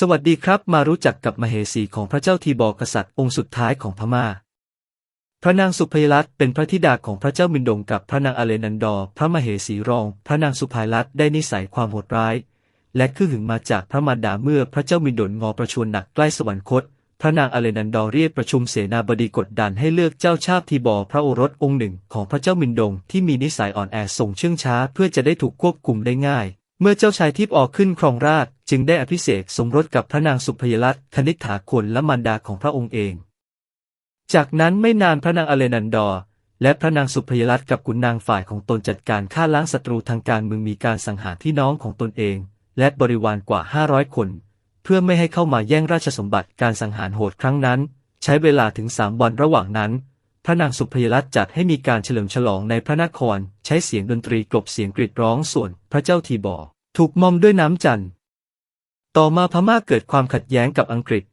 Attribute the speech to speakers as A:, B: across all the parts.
A: สวัสดีครับ มารู้จักกับมเหสีของพระเจ้าทีบอกษัตริย์องค์สุดท้ายของพม่า พระนางสุภยรัตน์เป็นพระธิดาของพระเจ้ามินดงกับพระนางอเลนันดอ พระมเหสีรอง พระนางสุภยรัตน์ได้นิสัยความโหดร้าย และคือหึงมาจากพระมารดาเมื่อพระเจ้ามินดนงอประชวรหนักใกล้สวรรคต พระนางอเลนันดอเรียกประชุมเสนาบดีกดดันให้เลือกเจ้าชาติทีบอพระโอรสองค์หนึ่งของพระเจ้ามินดงที่มีนิสัยอ่อนแอส่งเชื่องช้าเพื่อจะได้ถูกควบคุมได้ง่าย เมื่อเจ้าชายทิพย์ออกขึ้นครองราชจึงได้อภิเษกสมรสกับพระนางสุพยรัตน์คณิษฐาคนและมารดาของพระองค์เอง จากนั้นไม่นานพระนางอเลนันดอร์และพระนางสุพยรัตน์กับขุนนางฝ่ายของตนจัดการฆ่าล้างศัตรูทางการเมืองมีการสังหารพี่น้องของตนเอง และบริวารกว่า 500 คน เพื่อไม่ให้เข้ามาแย่งราชสมบัติการสังหารโหดครั้งนั้น ใช้เวลาถึงสามวันระหว่างนั้น พระนางสุพยรัตน์จัดให้มีการเฉลิมฉลองในพระนคร ใช้เสียงดนตรีกลบเสียงกรีดร้องส่วน พระเจ้าทีบอถูกมอมด้วยน้ำจันทร์ต่อมาพม่าเกิดความขัดแย้งกับอังกฤษ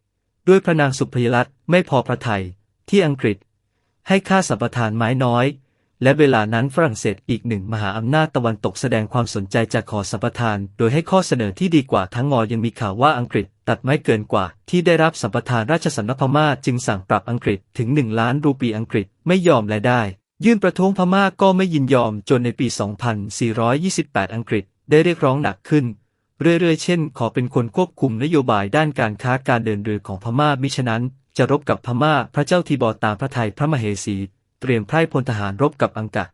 A: ด้วยพระนางสุพยรัตน์ไม่พอพระทัยที่อังกฤษ ให้ค่าสัมปทานไม้น้อย และเวลานั้นฝรั่งเศสอีกหนึ่งมหาอำนาจตะวันตกแสดงความสนใจจะขอสัมปทาน โดยให้ข้อเสนอที่ดีกว่าทั้งงอยังมีข่าวว่าอังกฤษ ตัดไม้เกินกว่าที่ได้รับสัมปทานราชสำนักพม่าจึงสั่งปรับอังกฤษถึงหนึ่งล้านรูปีอังกฤษไม่ยอมและได้ ยื่นประท้วงพม่าก็ไม่ยินยอมจนในปี 2428 อังกฤษได้เรียกร้องหนักขึ้น เรื่อยๆ เช่น ขอเป็นคนควบคุมนโยบายด้านการค้าการเดินเรือของพม่ามิฉะนั้น จะรบกับพม่าพระเจ้าทีบอตามพระทัยพระมเหสี เตรียมไพร่พลทหารรบกับอังกฤษ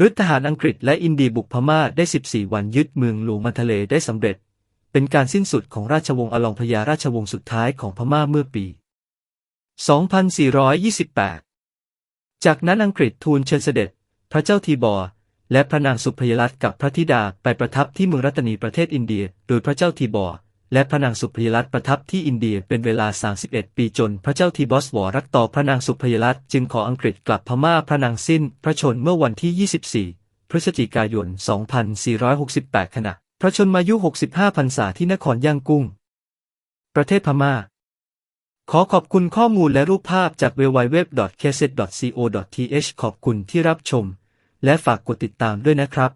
A: รึทหารอังกฤษและอินเดียบุกพม่าได้ 14 วันยึดเมืองหลวงมันทะเลได้สำเร็จ เป็นการสิ้นสุดของราชวงศ์อลองพญาราชวงศ์สุดท้ายของพม่าเมื่อปี 2428 จากนั้นอังกฤษทูลเชิญเสด็จ พระเจ้าทีบอร์และพระนางสุพยรัตน์กับพระธิดาไปประทับที่เมืองรัตนีประเทศอินเดีย โดยพระเจ้าทีบอร์และพระนางสุพยรัตน์ประทับที่อินเดียเป็นเวลา 31 ปีจน พระเจ้าทีบอสวอรักต่อพระนางสุพยรัตน์จึงขออังกฤษกลับพม่าพระนางสิ้น พระชนเมื่อวันที่ 24 พฤศจิกายน 2468 ขณะ พระชนมายุ 65 พรรษาที่นครย่างกุ้ง ประเทศพม่า ขอขอบคุณข้อมูลและรูปภาพจาก www.kset.co.th ขอบคุณที่รับชม และฝากกดติดตามด้วยนะครับ